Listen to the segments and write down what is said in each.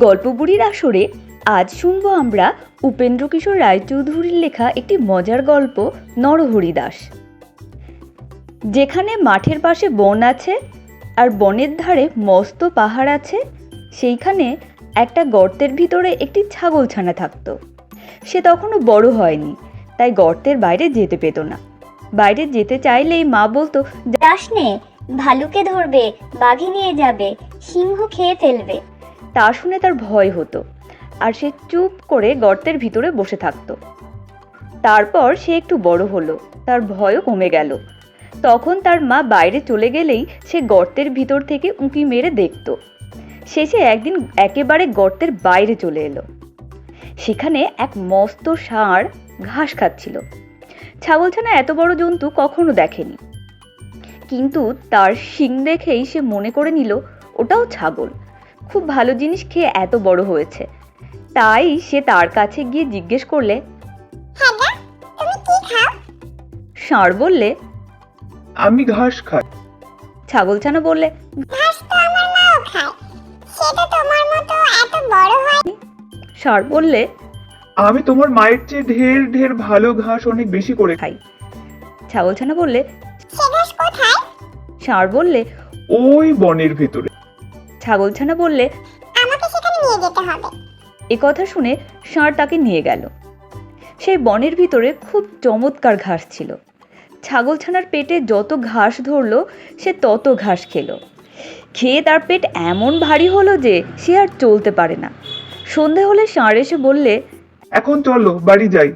গল্প বুড়ির আসরে আজ শুনব আমরা উপেন্দ্র কিশোর রায়চৌধুরীর লেখা একটি মজার গল্প নরহরি দাস যেখানে মাঠের পাশে বন আছে আর বনের ধারে মস্ত পাহাড় আছে, সেইখানে একটা গর্তের ভিতরে একটি ছাগলছানা থাকতো। সে তখনও বড় হয়নি, তাই গর্তের বাইরে যেতে পেত না। বাইরে যেতে চাইলেই মা বলতো, যাস নে, ভালুকে ধরবে, বাঘে নিয়ে যাবে, সিংহ খেয়ে ফেলবে। তা শুনে তার ভয় হতো আর সে চুপ করে গর্তের ভিতরে বসে থাকতো। তারপর সে একটু বড় হলো, তার ভয়ও কমে গেল। তখন তার মা বাইরে চলে গেলেই সে গর্তের ভিতর থেকে উঁকি মেরে দেখতো। শেষে একদিন একেবারে গর্তের বাইরে চলে এলো। সেখানে এক মস্ত ষাঁড় ঘাস খাচ্ছিল। ছাগলছানা এত বড় জন্তু কখনো দেখেনি। কিন্তু তার শিং দেখেই সে মনে করে নিল, ওটাও ছাগল। খুব ভালো জিনিস খেয়ে এত বড় হয়েছে। তাই সে তার কাছে গিয়ে জিজ্ঞেস করলে তুমি কি খাও? ষাঁড় বললে আমি ঘাস খাই। ছাগলছানা বললে ঘাস তো আমার মাও খায় সেটা তোমার মতো এত বড় হয় ষাঁড় বললে আমি তোমার মায়ের চেয়ে ঢের ঢের ভালো ঘাস অনেক বেশি করে খাই। খাই। ছাগলছানা বললে সে ষাঁড় বললে ওই বনের ভেতরে। ছাগলছানা বললে আমাকে সেখানে নিয়ে যেতে হবে। এ কথা শুনে ষাঁড় তাকে নিয়ে গেল। সেই বনের ভিতরে খুব চমৎকার ঘাস ছিল। ছাগলছানার পেটে যত ঘাস ধরলো সে তত ঘাস খেলো। খেয়ে তার পেট এমন ভারী হলো যে সে আর চলতে পারে না। সন্ধে হলে ষাঁড় এসে বললে এখন চলো বাড়ি যাই।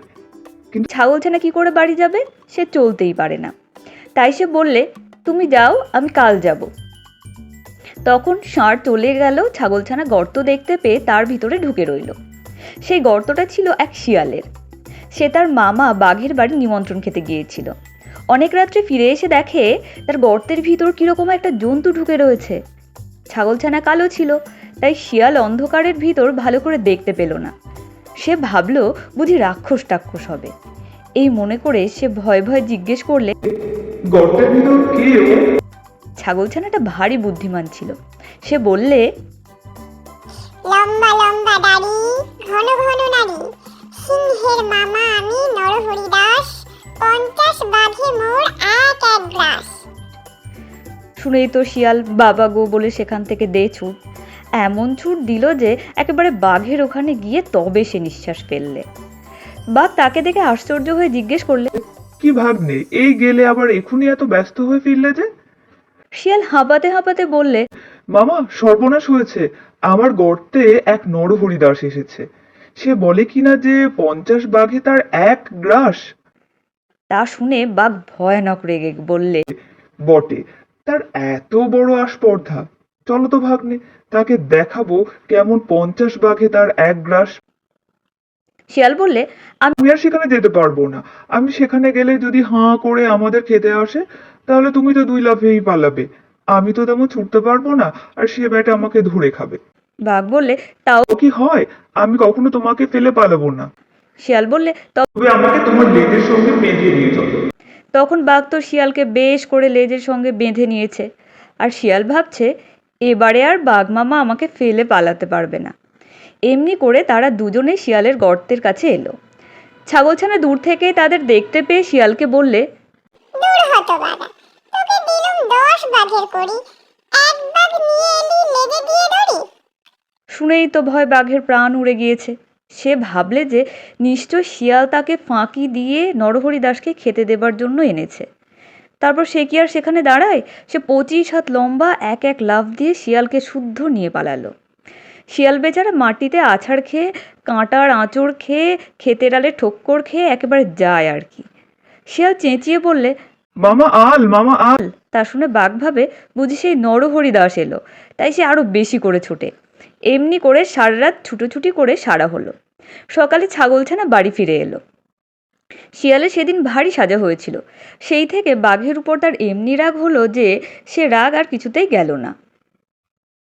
কিন্তু ছাগলছানা কি করে বাড়ি যাবে? সে চলতেই পারে না। তাই সে বললে তুমি যাও আমি কাল যাব। তখন ষাঁড় চলে গেল, ছাগলছানা গর্ত দেখতে পেয়ে তার ভিতরে ঢুকে রইল। সেই গর্তটা ছিল এক শিয়ালের। সে তার মামা বাঘের বাড়ি নিমন্ত্রণ খেতে গিয়েছিল। অনেক রাত্রে ফিরে এসে দেখে তার গর্তের ভিতর কীরকম একটা জন্তু ঢুকে রয়েছে। ছাগলছানা কালো ছিল, তাই শিয়াল অন্ধকারের ভিতর ভালো করে দেখতে পেল না। সে ভাবলো, বুঝি রাক্ষস টাক্ষস হবে। এই মনে করে সে ভয় ভয় জিজ্ঞেস করলে গর্তের ভিতর কে? ছাগলছানাটা ভারী বুদ্ধিমান ছিল। সে বললে লম্বা লম্বা দাড়ি ঘন ঘন নাড়ি সিংহের মামা আমি নরহরি দাস পঞ্চাশ বাঘে মোর এক এক গ্লাস শুনেই তো শিয়াল বাবা গো বলে সেখান থেকে দে ছুট এমন ছুট দিল যে একেবারে বাঘের ওখানে গিয়ে তবে সে নিঃশ্বাস ফেললে। বাঘ তাকে দেখে আশ্চর্য হয়ে জিজ্ঞেস করলে কি ভাগ্নে এই গেলে আবার এখনই এত ব্যস্ত হয়ে ফিরলে যে? শিয়াল হাঁপাতে হাঁপাতে বললে মামা সর্বনাশ হয়েছে। আমার গর্তে এক নরহরি দাস এসেছে। সে বলে কিনা যে পঞ্চাশ বাঘে তার এক গ্রাস? তা শুনে বাঘ ভয়ানক রেগে বললে বটে তার এত বড় আস্পর্ধা। চলো তো ভাগ্নে তাকে দেখাবো কেমন পঞ্চাশ বাঘে তার এক গ্রাস। শিয়াল বললে আমি আর সেখানে যেতে পারব না। আমি সেখানে গেলে যদি হাঁ করে আমাদের খেতে আসে তাহলে তুমি তো দুই লাফেই পালাবে। আমি তো তেমন ছুটতে পারব না আর সে ব্যাটা আমাকে ধরে খাবে। বাঘ বললে তাও কি হয়? আমি কখনো তোমাকে ফেলে পালাবো না। শিয়াল বললে তবে আমাকে তোমার লেজের সঙ্গে বেঁধে নিয়ে চলো। তখন বাঘ তো শিয়ালকে বেশ করে লেজের সঙ্গে বেঁধে নিয়েছে। আর শিয়াল ভাবছে এবারে আর বাঘ মামা আমাকে ফেলে পালাতে পারবে না। এমনি করে তারা দুজনে শিয়ালের গর্তের কাছে এলো। ছাগলছানা দূর থেকে তাদের দেখতে পেয়ে শিয়ালকে বললে দূর হতো বাবা। দশ বাঘের করি। এক বাঘ নিয়ে এলি লেগে দিয়ে ধরি। শুনেই তো ভয় বাঘের প্রাণ উড়ে গিয়েছে। সে ভাবলে যে নিশ্চয় শিয়াল তাকে ফাঁকি দিয়ে নরহরি দাসকে খেতে দেবার জন্য এনেছে। তারপর সে কি আর সেখানে দাঁড়ায়? সে পঁচিশ হাত লম্বা এক এক লাফ দিয়ে শিয়ালকে শুদ্ধ নিয়ে পালালো। শিয়াল বেচারা মাটিতে আছাড় খেয়ে কাঁটার আঁচড় খেয়ে ক্ষেতের আলে ঠোক্কর খেয়ে একেবারে যায় আর কি। শিয়াল চেঁচিয়ে বললে মামা আল মামা আল। তা শুনে বাঘ ভাবে বুঝি সেই নরহরি দাস এলো। তাই সে আরও বেশি করে ছোটে। এমনি করে সারা রাত ছুটোছুটি করে সারা হলো। সকালে ছাগলছানা বাড়ি ফিরে এলো। শিয়ালে সেদিন ভারী সাজা হয়েছিল। সেই থেকে বাঘের উপর তার এমনি রাগ হলো যে সে রাগ আর কিছুতেই গেল না।